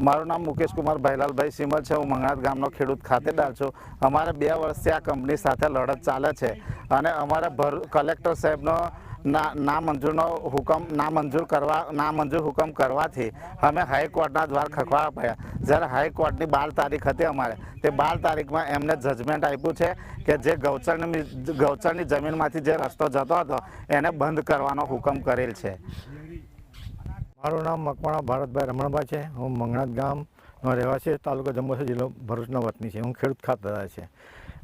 મારું નામ મુકેશ કુમાર ભાઈલાલભાઈ સિમલ છે. હું મંગળાત ગામનો ખેડૂત ખાતેદાર છું. અમારે બે વર્ષથી આ કંપની સાથે લડત ચાલે છે. અને અમારા ભર, કલેક્ટર સાહેબનો નામંજૂરનો હુકમ નામંજૂર કરવા નામંજૂર હુકમ કરવાથી અમે હાઈકોર્ટના દ્વાર ખખવાડા પડ્યા. જ્યારે હાઈકોર્ટની બાર તારીખ હતી અમારે, તે બાર તારીખમાં એમને જજમેન્ટ આપ્યું છે કે જે ગૌચરની ગૌચરની જમીનમાંથી જે રસ્તો જતો હતો, એને બંધ કરવાનો હુકમ કરેલ છે. મારું નામ મકવાણા ભારતભાઈ રમણભાઈ છે. હું મંગણાત ગામનો રહેવાસી, તાલુકો જંબુસર જિલ્લો ભરૂચનો વતની છે. હું ખેડૂત ખાતેદાર છે.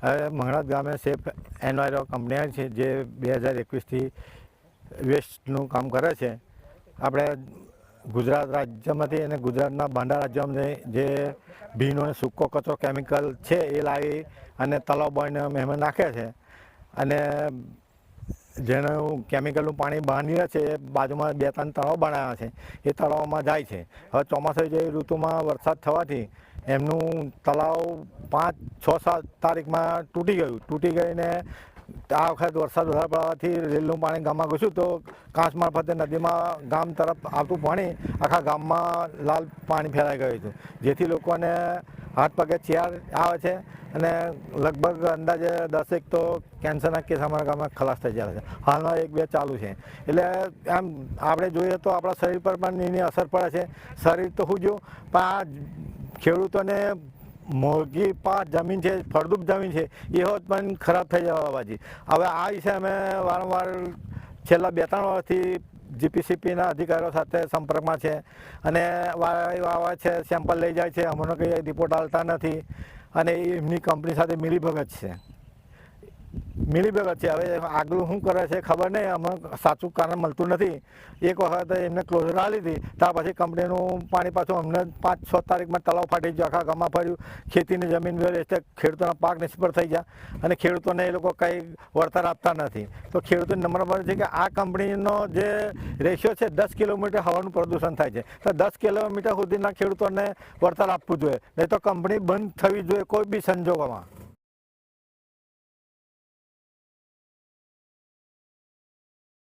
હવે મંગણાત ગામે સેફ એનવાયરો કંપની છે, જે બે હજાર એકવીસથી વેસ્ટનું કામ કરે છે. આપણે ગુજરાત રાજ્યમાંથી અને ગુજરાતના બાંડા રાજ્યમાંથી જે ભીનો અને સૂકો કચરો કેમિકલ છે એ લાવી અને તલાવ બળને એમાં નાખે છે. અને જેનું કેમિકલનું પાણી બહાર નીકળે છે એ બાજુમાં બે ત્રણ તળાવ બનાવ્યા છે. એ તળાવમાં જાય છે. હવે ચોમાસા જેવી ઋતુમાં વરસાદ થવાથી એમનું તળાવ પાંચ છ સાત તારીખમાં તૂટી ગયું. તૂટી ગઈને આ વખત વરસાદ વધારે પડવાથી રેલનું પાણી ગામમાં ઘૂસ્યું તો કાંચ મારફતે નદીમાં ગામ તરફ આવતું પાણી આખા ગામમાં લાલ પાણી ફેલાઈ ગયું હતું. જેથી લોકોને હાથ પગે ચિયાર આવે છે અને લગભગ અંદાજે દસેક તો કેન્સરના કેસ અમારા ગામમાં ખલાસ થઈ જાય છે. હાલમાં એક બે ચાલુ છે. એટલે આમ આપણે જોઈએ તો આપણા શરીર પર પણ એની અસર પડે છે. શરીર તો હું જો પણ આ ખેડૂતોને મોંઘી પાક જમીન છે, ફળદ્રુપ જમીન છે, એ હોત પણ ખરાબ થઈ જવા બાજી હવે આ વિશે અમે વારંવાર છેલ્લા બે ત્રણ વર્ષથી જીપીસીપીના અધિકારીઓ સાથે સંપર્કમાં છે અને વાવા છે, સેમ્પલ લઈ જાય છે અમને કંઈ રિપોર્ટ આવતા નથી અને એમની કંપની સાથે મિલીભગત છે. મિલીભગત છે હવે આગળ શું કરે છે ખબર નહીં. અમને સાચું કારણ મળતું નથી. એક વખત એમને ક્લોઝર ના લીધી. ત્યાર પછી કંપનીનું પાણી પાછું અમને પાંચ, છ તારીખમાં તલાવ ફાટી ગયો. આખા ગામમાં ફર્યું. ખેતીની જમીન એટલે ખેડૂતોના પાક નિષ્ફળ થઈ ગયા. અને ખેડૂતોને એ લોકો કંઈ વળતર આપતા નથી. તો ખેડૂતોને નંબર વન છે કે આ કંપનીનો જે રેશિયો છે, દસ કિલોમીટર હવાનું પ્રદૂષણ થાય છે. તો દસ કિલોમીટર સુધીના ખેડૂતોને વળતર આપવું જોઈએ. નહીં તો કંપની બંધ થવી જોઈએ કોઈ બી સંજોગોમાં.